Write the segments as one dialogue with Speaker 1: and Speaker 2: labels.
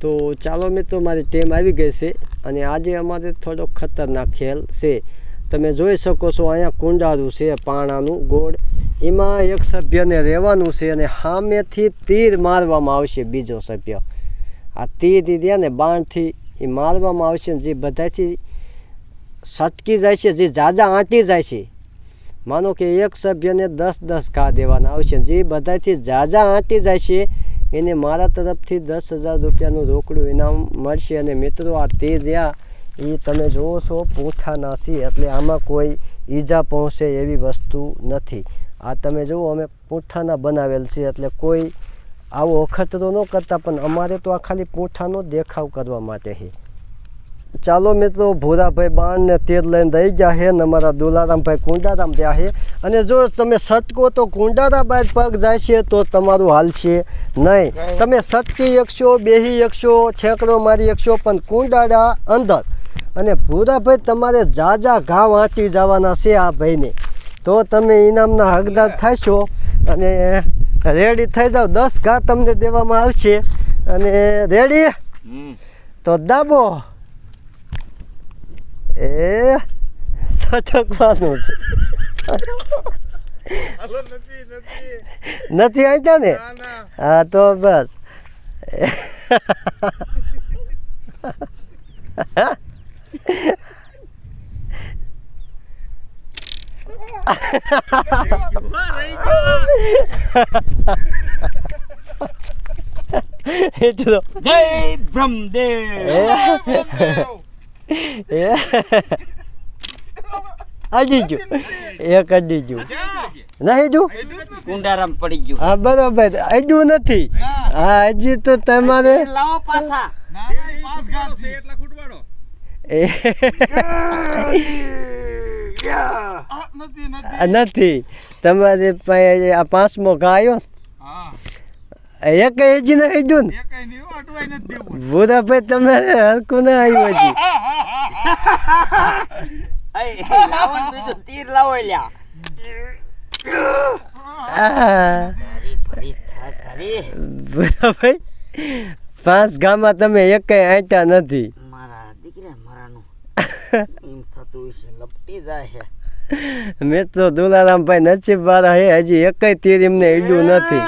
Speaker 1: તો ચાલો મિત્રો મારી ટીમ આવી ગઈ છે અને આજે અમારે થોડો ખતરનાક ખેલ છે. તમે જોઈ શકો છો અહીંયા કુંડારું છે, પાણાનું ગોળ. એમાં એક સભ્યને રહેવાનું છે અને સામેથી તીર મારવામાં આવશે બીજો સભ્ય. આ તીર રહ્યા ને બાણથી એ મારવામાં આવશે જે બધાથી સટકી જાય છે, જે જાજા આંટી જાય છે. માનો કે એક સભ્યને દસ દસ ઘા દેવાના આવશે જે બધાથી જાજા આંટી જાય છે એને મારા તરફથી દસ હજાર રૂપિયાનું રોકડું ઇનામ મળશે અને મિત્રો, આ તે રહ્યા. એ તમે જુઓ છો પૂંઠાના છે એટલે આમાં કોઈ ઈજા પહોંચે એવી વસ્તુ નથી. આ તમે જુઓ, અમે પૂંઠાના બનાવેલ છે, એટલે કોઈ આવો અખતરો ન કરતા, પણ અમારે તો આ ખાલી પૂંઠાનો દેખાવ કરવા માટે છે. ચાલો મિત્રો ભૂરાભાઈ બાણ ને તેલ લઈને રહી ગયા છે ને અમારા દુલારામભાઈ કુંડારામ રહ્યા છે. અને જો તમે સટકો તો કુંડારાબાદ પગ જાય છે તો તમારું હાલશે નહીં. તમે સટકી એકશો બેહી એકશો છેકડો મારી એકશો પણ કુંડારા અંદર. અને ભૂરાભાઈ તમારે જાજા ઘા વાંચી જવાના છે આ ભાઈને. તો તમે ઇનામના હકદાર થશો અને રેડી થઈ જાઓ. દસ ઘા તમને દેવામાં આવશે. અને રેડી? તો દાબો. એ સટકવાનું છે
Speaker 2: નથી નથી
Speaker 1: નથી આવતા ને
Speaker 2: ના ના
Speaker 1: હા તો બસ એ તો
Speaker 3: જય બ્રહ્મદેવ
Speaker 1: એ અડી જો એક અડી ગયું નહીં જો
Speaker 3: કુંડારામ પડી ગયું.
Speaker 1: હા બરોબર. અડ્યું નથી. હા હજી તો તમારે
Speaker 3: લાવો પાછા.
Speaker 2: ના ના ઈ પાંચ ઘાટ છે. એટલા ખૂટવાડો.
Speaker 1: એ
Speaker 2: આ, નથી નથી.
Speaker 1: નથી. તમારે પાસે આ પાંચમો ગાયો
Speaker 2: હા.
Speaker 1: એક હજી ના હજુ ને? ભૂરાભાઈ તમે હરકું ના આવ્યું હજી.
Speaker 3: એ, બીજું તીર લાવો લ્યા
Speaker 1: આ
Speaker 3: તારી ભરી થા તારી
Speaker 1: ભૂરાભાઈ પાંચ ગામમાં તમે એકેય આંટા નથી.
Speaker 3: મારા દીકરા મારાનું. એમ થતું હશે લપટી જાય છે.
Speaker 1: મેં તો દુલારામભાઈ નસીબ વાળા હે હજી એકેય તીર એમને ઈડ્યું નથી.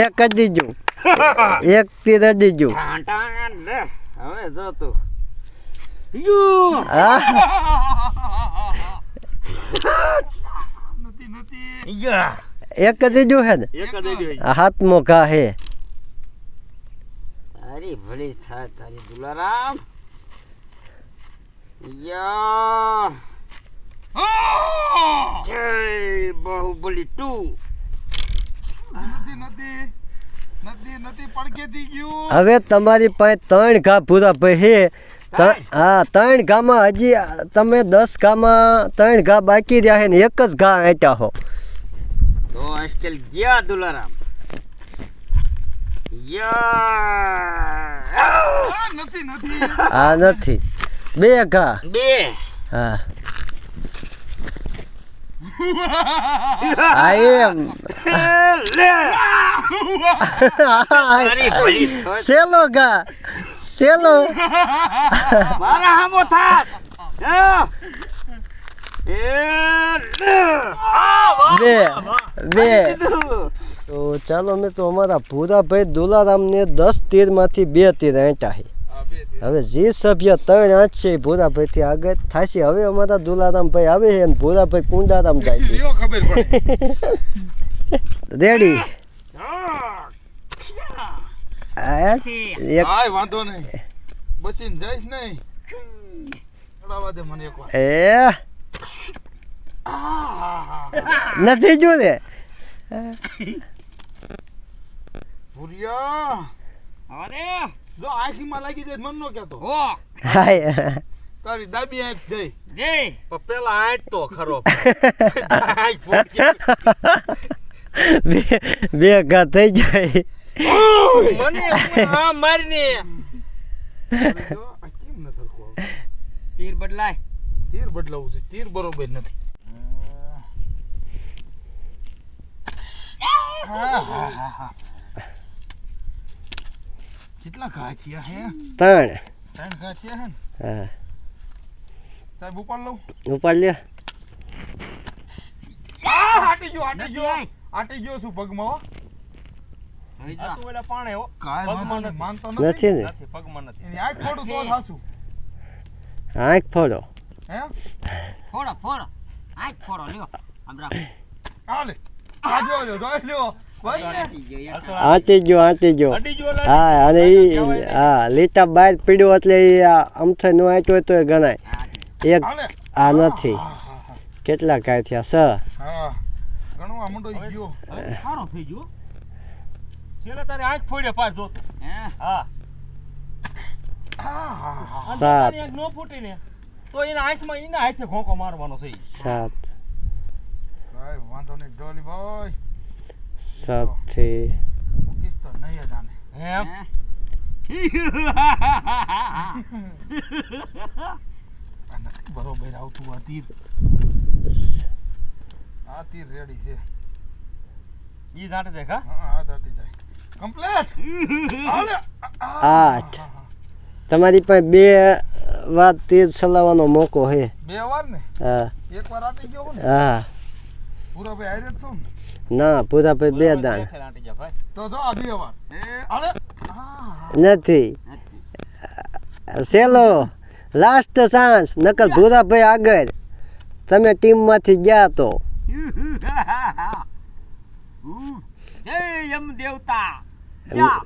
Speaker 1: એક એક તીર
Speaker 3: ટાણ લે હવે જો તું યુ
Speaker 1: આ
Speaker 2: નથી નથી
Speaker 3: યા
Speaker 1: એક જ અડ્યું હે ને
Speaker 2: એક જ આવી
Speaker 1: આ હાથમો ઘા હે
Speaker 3: તારી ભલી થાય તારી દુલારામ યા જય બાહુબલી ટુ
Speaker 2: નથી નથી નથી નથી પડકેથી ગયું
Speaker 1: હવે તમારી પાસે ત્રણ ઘા પૂરા ભાઈ હા. ત્રણ? ઘામાં હજી તમે દસ ઘામાં ત્રણ ઘા બાકી રહ્યા છે ને એક જ ઘા આંટા હો.
Speaker 3: તો આજકાલ ગયા દુલારામ. યા!
Speaker 2: નથી નથી.
Speaker 1: આ નથી. બે ઘા.
Speaker 3: બે.
Speaker 1: હા. એમ.
Speaker 3: થાય
Speaker 1: સેલો ઘા સેલો.
Speaker 3: મારા હામો થાત હા. એ લે આ વાહ
Speaker 1: બે બે. તો ચાલો મેં તો અમારા ભૂરાભાઈ દુલારામને દસ તીરમાંથી બે તીર આંટા છે.
Speaker 2: થી.
Speaker 1: હવે જે સભ્ય ત્રણ આંચ છે ભૂરાભાઈ ભૂરાભાઈથી આગળ થશે. હવે અમારા દુલારામભાઈ આવે છે અને ભૂરાભાઈ કુંડારામ જાય છે.
Speaker 2: ખબર પડે.
Speaker 1: રેડી.
Speaker 2: વાંધો નહીં. બચીને જઈશ નહીં. દે મને એકવાર.
Speaker 1: એ. નથી જો ને
Speaker 2: ભૂરિયા.
Speaker 3: અરે.
Speaker 2: જો આંખીમાં લાગી જાય મન નો કહેતો.
Speaker 3: હો.
Speaker 1: હાય.
Speaker 2: તારી દાબી આંખ જઈ.
Speaker 3: જય
Speaker 2: પણ પેલા આંખ તો ખરો. આંખ.
Speaker 1: બે બે ઘા થઈ જાય.
Speaker 3: મને હા મારીને.
Speaker 2: જો?
Speaker 3: તીર બદલાય.
Speaker 2: તીર બદલાવું છે તીર બરોબર નથી. કેટલા ઘા થયા હે?
Speaker 1: ત્રણ.
Speaker 2: ત્રણ ઘા થયા હે
Speaker 1: હા.
Speaker 2: સાહેબ ઉપાડ લઉં?
Speaker 1: ઉપાડ લ્યો.
Speaker 2: હાટી હાટી ગયો છું પગમાં હો.
Speaker 4: પાણે હો. પગમાં
Speaker 2: વાંધો નહીં,
Speaker 4: નથી.
Speaker 2: માનતો
Speaker 1: નથી
Speaker 2: નથી.
Speaker 4: પગમાં નથી.
Speaker 2: આંખ ફોડું તો થાશું.
Speaker 1: આંખ ફોડો.
Speaker 2: હે?
Speaker 3: ફોડો ફોડો. આજ ફોડો લ્યો. આમ રાખો.
Speaker 2: જો જોઈ લ્યો
Speaker 1: આંટી આંટી લીટા બહાર પીડ્યો એટલે એ અમથે નો આંચ્યો હોય તો એ ગણાય. એક આ નથી. કેટલા કાંઈ થયા સ?
Speaker 2: હા. ઘણું આમંડો થઈ ગયો.
Speaker 4: હવે સારો થઈ ગયો. છેલ્લે તારે આંખ ફોડે પાર જોતો
Speaker 3: હે?
Speaker 4: હા.
Speaker 2: હા હા હા.
Speaker 1: સાત.
Speaker 4: આંખ નો ફૂટી ને તો એના આંખમાં એના હાથે ખોંકો મારવાનો છે
Speaker 1: સાત.
Speaker 2: ભાઈ વાંધો નહીં ડોલી ભાઈ.
Speaker 1: સાતથી
Speaker 2: મૂકીશ તો નહીં જ આને.
Speaker 4: એમ
Speaker 2: બરોબર આવતું આ તીર. આ તીર રેડી છે.
Speaker 4: ઈ દાટી જાય કા
Speaker 2: હા આ દાટી જાય કમ્પ્લીટ
Speaker 1: આઠ. તમારી પાસે બે વાર તેજ ચલાવવાનો મોકો છે.
Speaker 2: બે વાર ને?
Speaker 1: હા.
Speaker 2: એક વાર આટી ગયો ને?
Speaker 1: હા.
Speaker 2: પૂરા ભાઈ આઈ રહ્યો છું ના?
Speaker 1: પૂરા ભાઈ બે દાણ
Speaker 2: તો જો આ બે વાર. હા
Speaker 1: નથી. સેલો લાસ્ટ ચાન્સ નકર ભૂરાભાઈ આગળ. તમે ટીમમાંથી ગયા તો.
Speaker 3: જય ચાલો દેવતા
Speaker 2: હા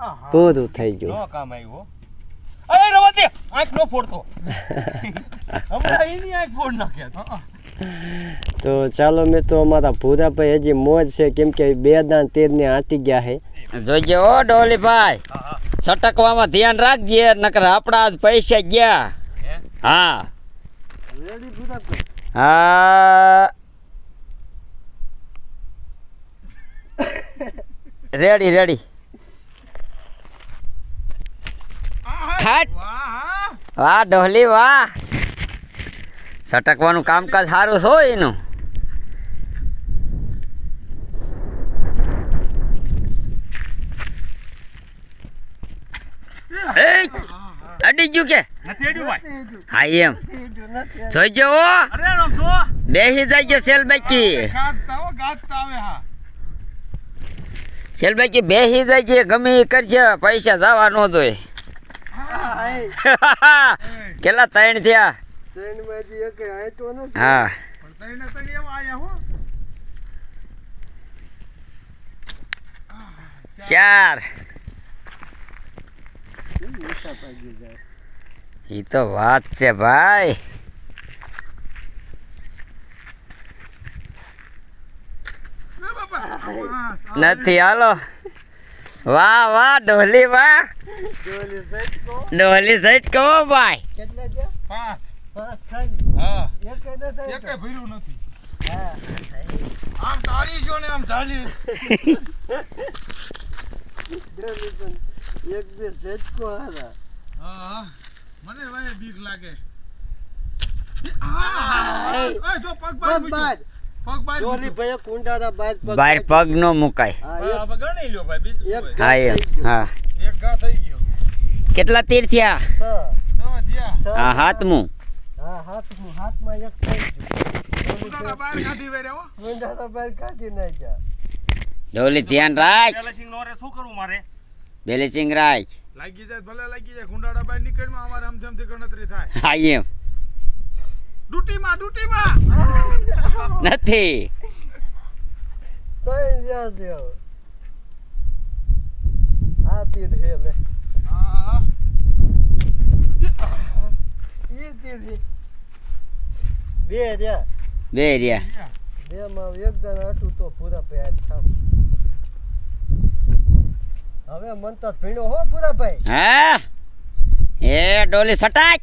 Speaker 2: હા
Speaker 1: થઈ ગયું.
Speaker 4: નો કામ આવ્યું અરે રવા દે આંખ નો ફોડતો. હમણાં એની આંખ ફોડ નાખે
Speaker 1: તો. ચાલો મિત્રો અમારા ભૂરાભાઈ હજી મોજ છે કેમ કે બે દાન તેર ને આંટી ગયા છે.
Speaker 3: જોઈજે ઓ ડોલીભાઈ. સટકવામાં ધ્યાન રાખજે નકર આપણા જ પૈસા ગયા.
Speaker 4: હે?
Speaker 3: હા. Ready ready.
Speaker 2: વાહ
Speaker 3: ડોહલી વાહ. સટકવાનું કામકાજ સારું છો એનું. એ! અડી ગયું કે? હા એમ. જોઈ
Speaker 4: જો
Speaker 3: બેસી જાય સેલ બાકી?
Speaker 2: ગાજતા હો ગાજતા આવે હા.
Speaker 3: સેલ બાકી બેસી જાય ગમે એ કરજે પૈસા જવા ન જોઈએ. કેટલા ત્રણ થયા? હો. ચાર. ઈ તો વાત છે ભાઈ. નથી હાલો. વાહ વાહ ડોલી વાહ. ડોલી સેટ કહો ભાઈ.
Speaker 2: આમ તારી જો ને આમ ચાલી હા મને ભાઈ બીક લાગે. હા, જો પગ બહાર મૂક્યો. પગ બહાર મૂક્યો.
Speaker 3: બાર પગ નો મુકાય.
Speaker 4: હા, હવે ગણી લ્યો ભાઈ બીજું શું
Speaker 3: હા હા.
Speaker 2: એક ઘા થઈ ગયો.
Speaker 3: કેટલા તીર થયા? હા હાથમું.
Speaker 2: ઉડાડા બહાર કાઢી વેર્યા નાખ્યા.
Speaker 3: ડોલી ધ્યાન રાખ.
Speaker 4: બેલેન્સિંગ નો રે શું કરવું મારે?
Speaker 3: બેલેન્સિંગ રાખ.
Speaker 2: લાગી જાય ભલે લાગી જાય. ગુંડાડા બહાર નીકળમાં અમારે આમ જેમથી ગણતરી થાય.
Speaker 3: હા એમ.
Speaker 2: ડૂટીમાં ડૂટીમાં!
Speaker 3: નથી.
Speaker 2: હા
Speaker 1: બે રહ્યા.
Speaker 3: બે રહ્યા.
Speaker 1: બે માં એકદમ આટું તો પૂરા પેટ થામ હવે મન તો ભીણો હો પૂરા ભાઈ.
Speaker 3: હા? એ ડોલી સટાક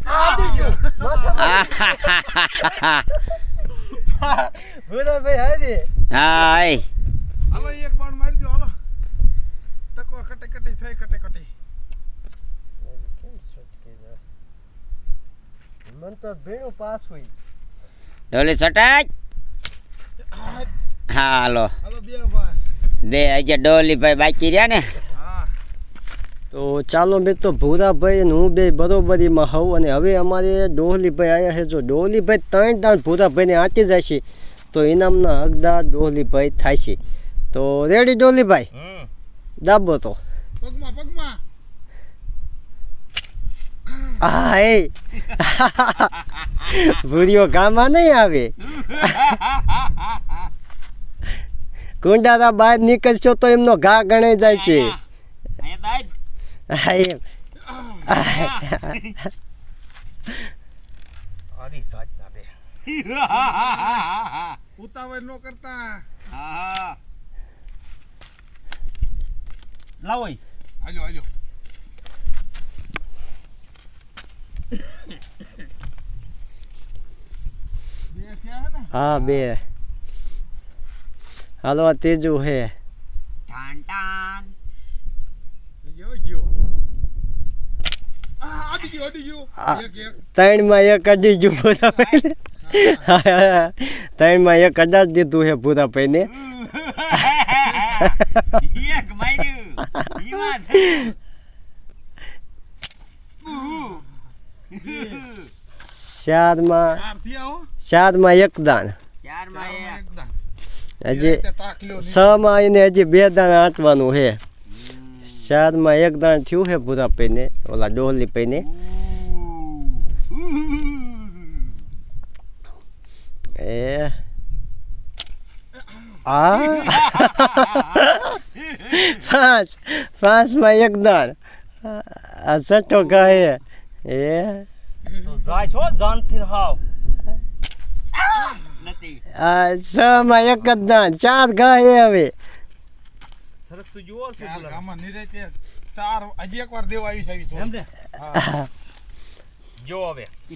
Speaker 1: પૂરા ભાઈ હારી.
Speaker 3: હાય.
Speaker 2: હાલો એક બાણ મારી દો હાલો. ટકો કટે કટે થઈ કટે કટે.
Speaker 1: મન તો ભીણો પાસ હોય.
Speaker 3: ડોલી સટાક હાલો.
Speaker 2: હાલો બે ભાઈ
Speaker 3: બે આજે ડોલી ભાઈ બાકી રહ્યા ને.
Speaker 1: તો ચાલો મિત્રો ભૂરાભાઈ અને હું બે બરોબરીમાં હોઉં અને હવે અમારે ડોહલીભાઈ આવ્યા છે. જો ડોહલીભાઈ ત્રણ દાણ ભૂરાભાઈને આંટી જાય છે તો ઇનામના હકદાર ડોહલીભાઈ થાય છે તો રેડી ડોહલીભાઈ?
Speaker 4: હમ.
Speaker 1: દાબો તો.
Speaker 2: પગમાં પગમાં.
Speaker 1: હા એ. ભૂરીઓ ગામમાં નહીં આવે. કુંડારા બહાર નીકળશો તો એમનો ઘા ગણાઈ જાય છે. એમ
Speaker 4: અરે સાચ ના બે
Speaker 2: ઉતાવળ ન કરતા
Speaker 3: હા
Speaker 4: લાવો.
Speaker 2: હાલો હાલો હા
Speaker 1: બે હાલો આ તેજુ હે
Speaker 3: ટાન ટાન
Speaker 2: ગયો ગયો આ માં ગયો અડી ગયો.
Speaker 1: આ.
Speaker 2: એક એક.
Speaker 1: ત્રણમાં એક એક અડાજ દીધું છે
Speaker 3: એક માર્યું.
Speaker 1: ચારમાં
Speaker 2: ચાર
Speaker 1: એક દાણ
Speaker 3: ચારમાં એક.
Speaker 2: એકદમ
Speaker 1: હજી
Speaker 2: સ
Speaker 1: છ માં એને હજી બે દાન આંટવાનું છે ચારમાં એક દાણ થયું છે પૈને ઓલા ડોહલી પૈને. એ. આ. પાંચ. પાંચમાં એક દાણ. આ છઠ્ઠો કહે એ.
Speaker 4: જાય છો જાનથી હાવ.
Speaker 1: છ માં એક જ દાણ. ચાર ગાય હવે.
Speaker 4: સરસ તો જોવો છે
Speaker 2: ગામમાં નિરાંતે ચાર હજી એક વાર દેવા આવી છે આવી છો. સમજે
Speaker 4: જો હવે.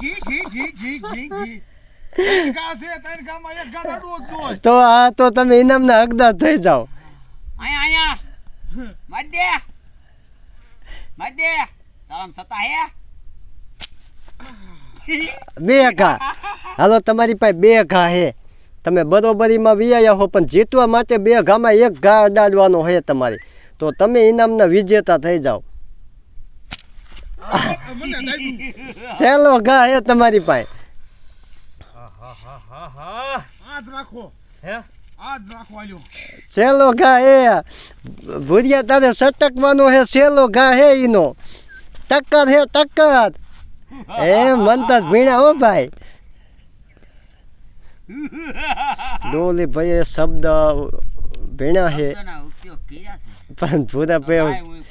Speaker 2: ઘી ઘી ઘી ઘી ઘી.
Speaker 1: તો આ તો તમે ઇનામના હકદાર થઈ જાઓ.
Speaker 3: અહીંયા અહીંયા. મડે મડે સતા હે?
Speaker 1: બે ઘા. હાલો તમારી પાસે બે ઘા હે. તમે બરોબરીમાં વિયા હો પણ જીતવા માટે બે ઘામાં એક ઘા અડાડવાનો છે તમારે. તો તમે ઇનામના વિજેતા થઈ જાઓ.
Speaker 2: ચાલો
Speaker 1: છેલ્લો ઘા હે તમારી પાસે.
Speaker 4: હા હા હા હા. હા?
Speaker 2: આ જ રાખો
Speaker 4: હે
Speaker 2: હાલ્યો
Speaker 1: ઘા હે. ભૂરિયા તારે સટકવાનો હે છેલ્લો ઘા હે ઈનો. ટક્કર હે ટક્કર. એ મન તો ભીણા હો ભાઈ. ડોલી ભાઈ શબ્દ ભીણા હે.
Speaker 3: શબ્દોના ઉપયોગ કર્યા છે.
Speaker 1: પણ ભૂરા
Speaker 3: ભાઈ હું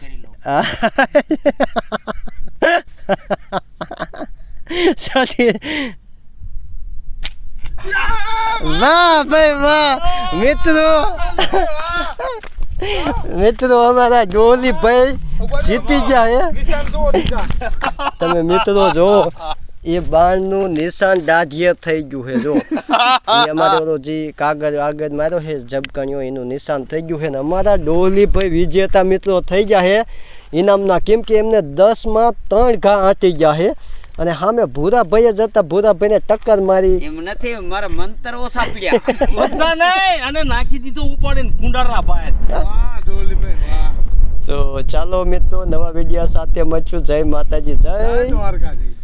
Speaker 1: સાથી વાહ ભાઈ વાહ. મિત્રો. મિત્રો અમારા જોલી ભાઈ જીતી ગયા તમે મિત્રો જો, એ બાણનું નિશાન દાઢીએ થઈ ગયું છે જો. અમારે જે કાગળ આગળ માર્યો છે ઝબકણીઓ એનું નિશાન થઈ ગયું છે ને અમારા ડોલીભાઈ વિજેતા મિત્રો થઈ ગયા છે ઇનામના કેમ કે એમને દસમાં ત્રણ ઘા આંટી ગયા છે અને સામે ભૂરાભાઈએ જતા ભૂરાભાઈને ટક્કર મારી.
Speaker 3: એમ નથી મારા મંતર ઓછા પીડ્યા.
Speaker 4: ઓછા નહીં અને નાખી દીધો ઉપાડીને કુંડારા ભાઈ
Speaker 2: વાહ ડોલીભાઈ વાહ.
Speaker 1: તો ચાલો મિત્રો નવા વીડિયો સાથે મળશું. જય માતાજી જય.
Speaker 2: જય દ્વારકાધીશ.